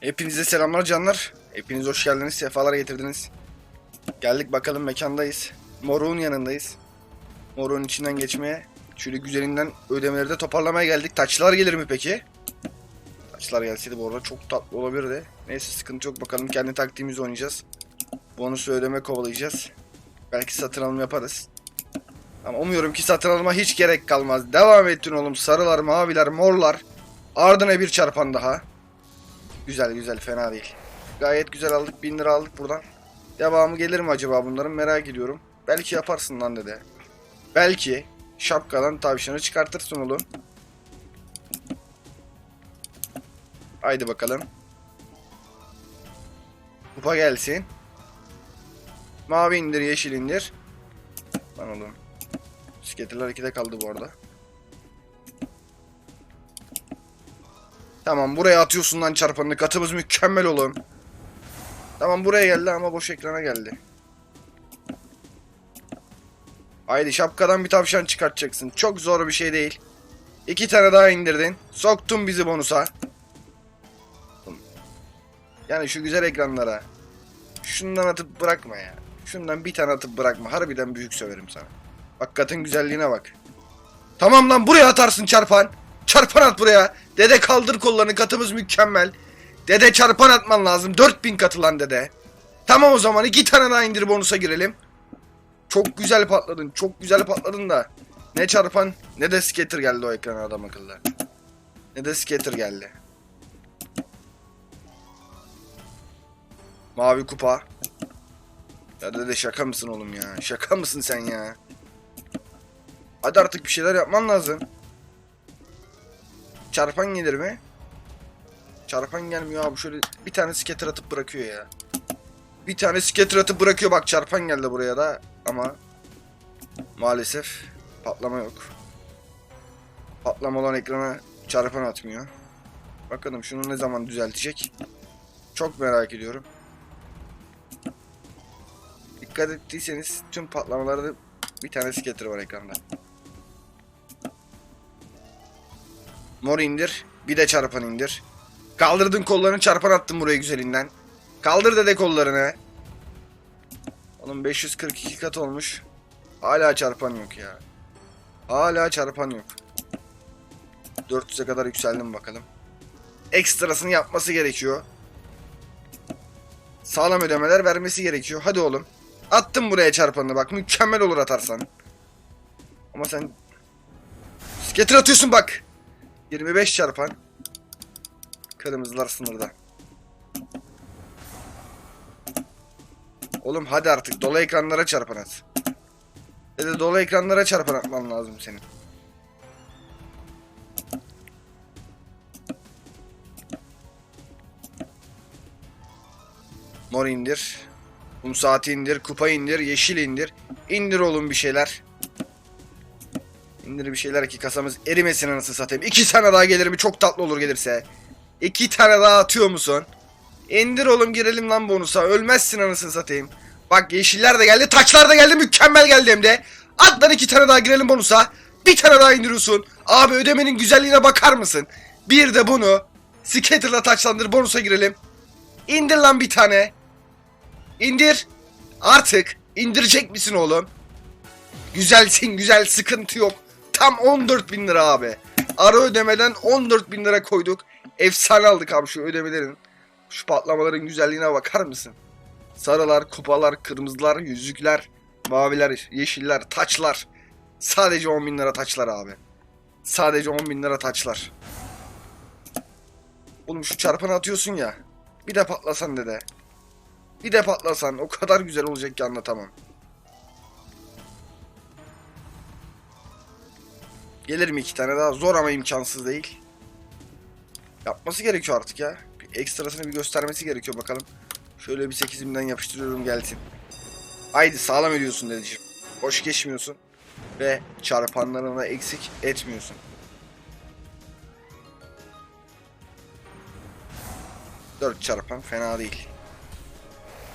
Hepinize selamlar canlar. Hepiniz hoş geldiniz. Sefalar getirdiniz. Geldik bakalım mekandayız. Moruk'un yanındayız. Moruk'un içinden geçmeye. Şöyle güzelinden ödemeleri de toparlamaya geldik. Taçlar gelir mi peki? Taçlar gelseydi bu arada çok tatlı olabilirdi. Neyse sıkıntı yok. Bakalım kendi taktiğimizi oynayacağız. Bonus ödeme kovalayacağız. Belki satın alım yaparız. Ama umuyorum ki satın alma hiç gerek kalmaz. Devam ettin oğlum. Sarılar, maviler, morlar. Ardına bir çarpan daha. Güzel güzel fena değil. Gayet güzel aldık 1000 lira aldık buradan. Devamı gelir mi acaba bunların merak ediyorum. Belki yaparsın lan dede. Belki şapkadan tavşanı çıkartırsın oğlum. Haydi bakalım. Kupa gelsin. Mavi indir yeşil indir. Lan oğlum. Skaterlar 2'de kaldı bu arada. Tamam buraya atıyorsun lan çarpanını. Katımız mükemmel oğlum. Tamam buraya geldi ama boş ekrana geldi. Haydi şapkadan bir tavşan çıkartacaksın. Çok zor bir şey değil. İki tane daha indirdin. Soktun bizi bonusa. Yani şu güzel ekranlara. Şundan atıp bırakma ya. Şundan bir tane atıp bırakma. Harbiden büyük söverim sana. Bak katın güzelliğine bak. Tamam lan buraya atarsın çarpan. Çarpan at buraya. Dede kaldır kollarını katımız mükemmel. Dede çarpan atman lazım. 4000 katı lan dede. Tamam o zaman iki tane daha indir bonusa girelim. Çok güzel patladın. Çok güzel patladın da. Ne çarpan ne de skater geldi o ekrana adam akıllı. Ne de skater geldi. Mavi kupa. Ya dede şaka mısın oğlum ya? Şaka mısın sen ya? Hadi artık bir şeyler yapman lazım. Çarpan gelir mi? Çarpan gelmiyor abi şöyle bir tane skater atıp bırakıyor ya. Bir tane skater atıp bırakıyor bak çarpan geldi buraya da ama maalesef patlama yok. Patlama olan ekrana çarpan atmıyor. Bakalım şunu ne zaman düzeltecek. Çok merak ediyorum. Dikkat ettiyseniz tüm patlamalarda bir tane skater var ekranda. Mor indir. Bir de çarpan indir. Kaldırdın kollarını çarpan attın buraya güzelinden. Kaldır dede kollarını. Oğlum 542 kat olmuş. Hala çarpan yok ya. Hala çarpan yok. 400'e kadar yükseldim bakalım. Ekstrasını yapması gerekiyor. Sağlam ödemeler vermesi gerekiyor. Hadi oğlum. Attım buraya çarpanını bak. Mükemmel olur atarsan. Ama sen... Getir atıyorsun bak. 25 çarpan. Kırmızılar sınırda. Oğlum hadi artık dolu ekranlara çarpan at. Ya da dolu ekranlara çarpan atman lazım senin. Mor indir. Kum saati indir. Kupa indir. Yeşil indir. İndir oğlum bir şeyler. İndir bir şeyler ki kasamız erimesin anasını satayım. İki tane daha gelir mi? Çok tatlı olur gelirse. İki tane daha atıyor musun? İndir oğlum girelim lan bonusa. Ölmezsin anasını satayım. Bak yeşiller de geldi. Taçlar da geldi. Mükemmel geldi hem de. At lan iki tane daha girelim bonusa. Bir tane daha indiriyorsun. Abi ödemenin güzelliğine bakar mısın? Bir de bunu Scatter'la taçlandır bonusa girelim. İndir lan bir tane. İndir. Artık indirecek misin oğlum? Güzelsin güzel sıkıntı yok. Tam 14 bin lira abi. Ara ödemeden 14 bin lira koyduk. Efsane aldık abi şu ödemelerin. Şu patlamaların güzelliğine bakar mısın? Sarılar, kupalar, kırmızılar, yüzükler, maviler, yeşiller, taçlar. Sadece 10 bin lira taçlar abi. Sadece 10 bin lira taçlar. Oğlum şu çarpanı atıyorsun ya. Bir de patlasan dede. Bir de patlasan o kadar güzel olacak ki anlatamam. Gelir mi iki tane daha? Zor ama imkansız değil. Yapması gerekiyor artık ya. Bir ekstrasını bir göstermesi gerekiyor bakalım. Şöyle bir 8'imden yapıştırıyorum gelsin. Haydi sağlam ediyorsun dedeciğim. Boş geçmiyorsun. Ve çarpanlarına eksik etmiyorsun. Dört çarpan fena değil.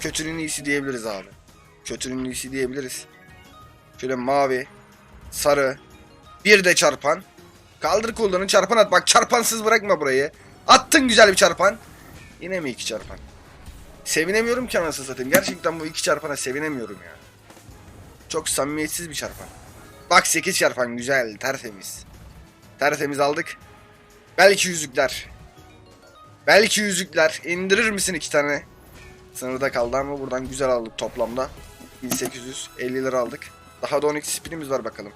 Kötünün iyisi diyebiliriz abi. Kötünün iyisi diyebiliriz. Şöyle mavi, sarı, bir de çarpan. Kaldır kollarını çarpan at. Bak çarpansız bırakma burayı. Attın güzel bir çarpan. Yine mi iki çarpan? Sevinemiyorum ki anasını satayım. Gerçekten bu iki çarpana sevinemiyorum ya. Çok samimiyetsiz bir çarpan. Bak 8 çarpan güzel, tertemiz. Tertemiz aldık. Belki yüzükler. Belki yüzükler. İndirir misin iki tane? Sınırda kaldı ama buradan güzel aldık toplamda. 1850 lira aldık. Daha da 12 spinimiz var bakalım.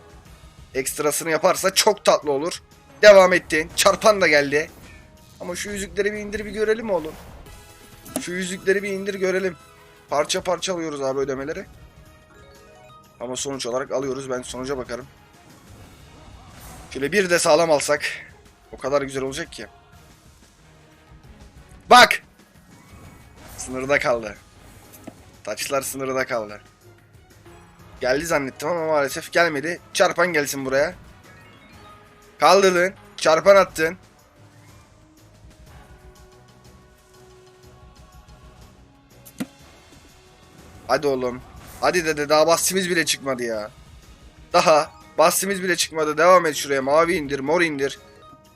Ekstrasını yaparsa çok tatlı olur. Devam ettin. Çarpan da geldi. Ama şu yüzükleri bir indir bir görelim oğlum. Şu yüzükleri bir indir görelim. Parça parça alıyoruz abi ödemeleri. Ama sonuç olarak alıyoruz. Ben sonuca bakarım. Şöyle bir de sağlam alsak. O kadar güzel olacak ki. Bak! Sınırda kaldı. Taçlar sınırda kaldı. Geldi zannettim ama maalesef gelmedi. Çarpan gelsin buraya. Kaldırdın. Çarpan attın. Hadi oğlum. Hadi dede daha bahsimiz bile çıkmadı ya. Daha bahsimiz bile çıkmadı. Devam et şuraya. Mavi indir, mor indir.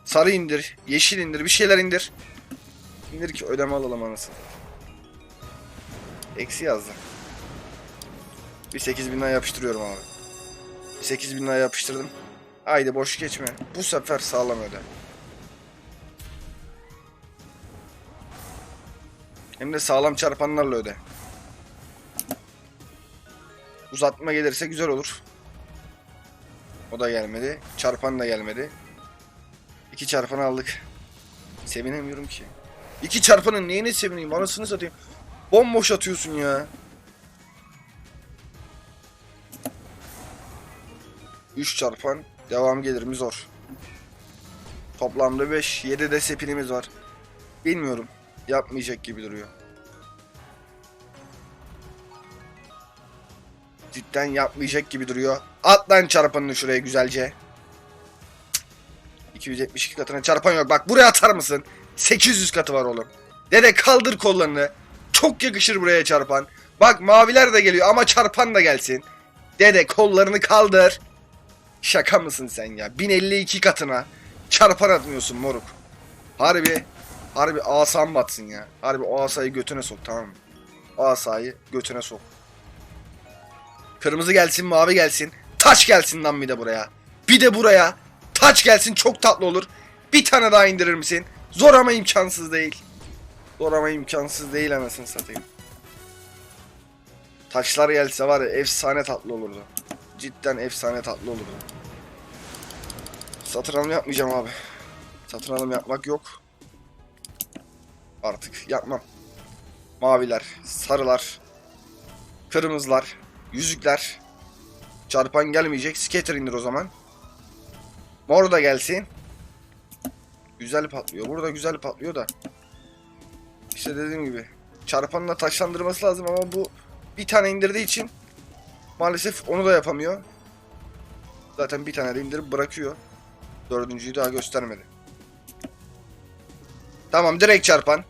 Sarı indir, yeşil indir, bir şeyler indir. İndir ki ödeme alalım anasını. Eksi yazdı. Bir 8000 lira yapıştırıyorum abi. Bir 8000 lira yapıştırdım. Haydi boş geçme. Bu sefer sağlam öde. Hem de sağlam çarpanlarla öde. Uzatma gelirse güzel olur. O da gelmedi. Çarpan da gelmedi. İki çarpan aldık. Sevinemiyorum ki. İki çarpanın neyine sevineyim? Anasını satayım. Bomboş atıyorsun ya. 3 çarpan devam gelir mi zor. Toplamda 5, 7 de sepinimiz var. Bilmiyorum. Yapmayacak gibi duruyor. Cidden yapmayacak gibi duruyor. At lan çarpanını şuraya güzelce. 272 katına çarpan yok. Bak buraya atar mısın? 800 katı var oğlum. Dede kaldır kollarını. Çok yakışır buraya çarpan. Bak maviler de geliyor ama çarpan da gelsin. Dede kollarını kaldır. Şaka mısın sen ya? 1052 katına çarpan atmıyorsun moruk. Harbi harbi asan batsın ya. Harbi o asayı götüne sok tamam mı? Asayı götüne sok. Kırmızı gelsin mavi gelsin. Taç gelsin lan bir de buraya. Bir de buraya. Taç gelsin çok tatlı olur. Bir tane daha indirir misin? Zor ama imkansız değil. Zor ama imkansız değil anasını satayım. Taçlar gelse var ya efsane tatlı olurdu. Cidden efsane tatlı olurdu. Satın alım yapmayacağım abi. Satın alım yapmak yok. Artık yapmam. Maviler, sarılar, kırmızılar, yüzükler. Çarpan gelmeyecek. Scatter indir o zaman. Mor da gelsin. Güzel patlıyor. Burada güzel patlıyor da. İşte dediğim gibi. Çarpanla taşlandırması lazım ama bu bir tane indirdiği için maalesef onu da yapamıyor. Zaten bir tane de indirip bırakıyor. Dördüncüyü daha göstermedi. Tamam direkt çarpan.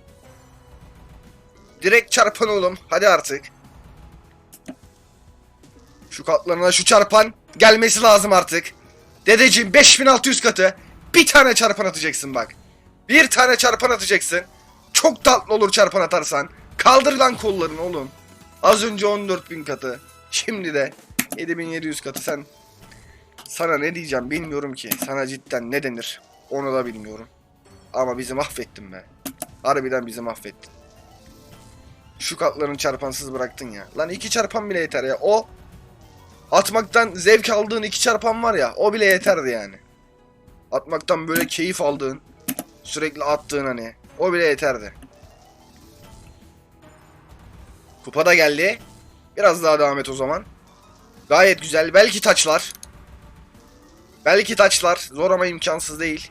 Direkt çarpan oğlum. Hadi artık. Şu katlarına şu çarpan gelmesi lazım artık. Dedeciğim 5600 katı. Bir tane çarpan atacaksın bak. Bir tane çarpan atacaksın. Çok tatlı olur çarpan atarsan. Kaldır lan kollarını oğlum. Az önce 14000 katı. Şimdi de 7700 katı sen. Sana ne diyeceğim bilmiyorum ki. Sana cidden ne denir onu da bilmiyorum. Ama bizi mahvettin be. Harbiden bizi mahvettin. Şu katlarını çarpansız bıraktın ya. Lan iki çarpan bile yeter ya. O atmaktan zevk aldığın iki çarpan var ya. O bile yeterdi yani. Atmaktan böyle keyif aldığın, sürekli attığın hani. O bile yeterdi. Kupa da geldi. Biraz daha devam et o zaman. Gayet güzel. Belki taçlar. Belki taçlar. Zor ama imkansız değil.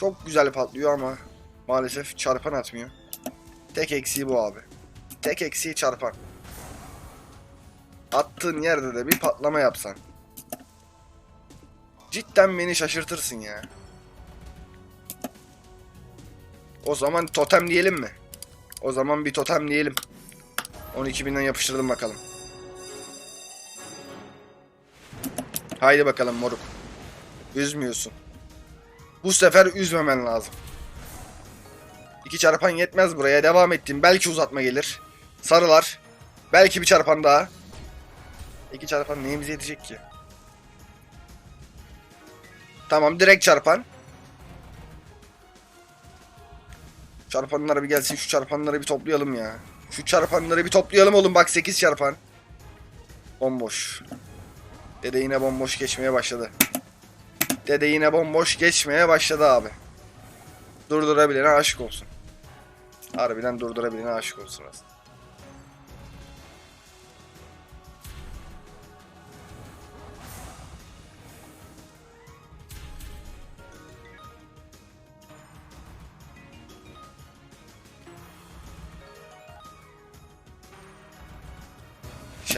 Çok güzel patlıyor ama maalesef çarpan atmıyor. Tek eksiği bu abi. Tek eksiği çarpan. Attığın yerde de bir patlama yapsan. Cidden beni şaşırtırsın ya. O zaman totem diyelim mi? O zaman bir totem diyelim. 12.000'den yapıştırdım bakalım. Haydi bakalım moruk. Üzmüyorsun. Bu sefer üzmemen lazım. İki çarpan yetmez buraya. Devam ettim. Belki uzatma gelir. Sarılar. Belki bir çarpan daha. İki çarpan neyimize yetecek ki? Tamam direkt çarpan. Çarpanlar bir gelsin şu çarpanları bir toplayalım ya. Şu çarpanları bir toplayalım oğlum bak 8 çarpan. Bomboş. Dede yine bomboş geçmeye başladı. Dede yine bomboş geçmeye başladı abi. Durdurabilene aşık olsun. Harbiden durdurabilene aşık olsun aslında.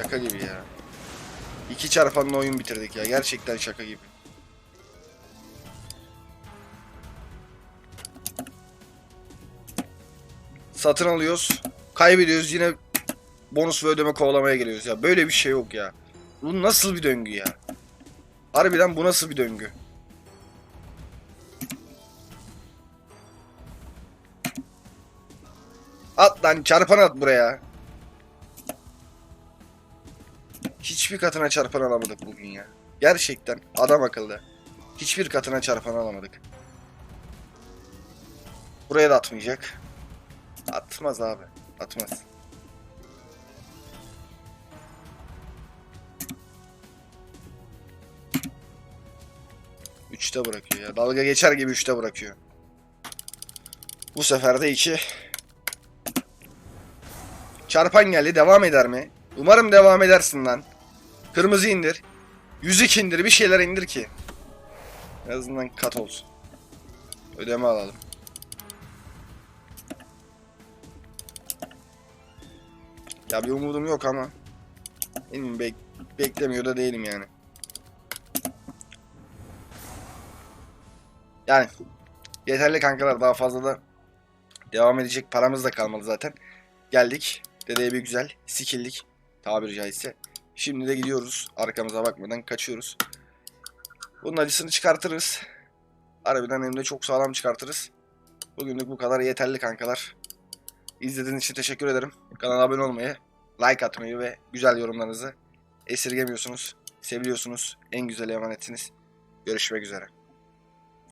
Şaka gibi ya. İki çarpanla oyun bitirdik ya. Gerçekten şaka gibi. Satın alıyoruz. Kaybediyoruz yine bonus ve ödeme kovalamaya geliyoruz ya. Böyle bir şey yok ya. Bu nasıl bir döngü ya? Harbiden bu nasıl bir döngü? At lan çarpan at buraya. Hiçbir katına çarpan alamadık bugün ya. Gerçekten adam akıllı. Hiçbir katına çarpan alamadık. Buraya da atmayacak. Atmaz abi. Atmaz. Üçte bırakıyor ya. Dalga geçer gibi üçte bırakıyor. Bu sefer de iki. Çarpan geldi. Devam eder mi? Umarım devam edersin lan. Kırmızı indir. Yüzük indir. Bir şeyler indir ki. En azından kat olsun. Ödeme alalım. Ya bir umudum yok ama. Benim bek beklemiyor da değilim yani. Yani yeterli kankalar daha fazla da devam edecek paramız da kalmadı zaten. Geldik. Dedeye bir güzel sikildik. Tabiri caizse. Şimdi de gidiyoruz. Arkamıza bakmadan kaçıyoruz. Bunun acısını çıkartırız. Harbiden hem de çok sağlam çıkartırız. Bugünlük bu kadar yeterli kankalar. İzlediğiniz için teşekkür ederim. Kanala abone olmayı, like atmayı ve güzel yorumlarınızı esirgemiyorsunuz. Seviyorsunuz. En güzel emanetsiniz. Görüşmek üzere.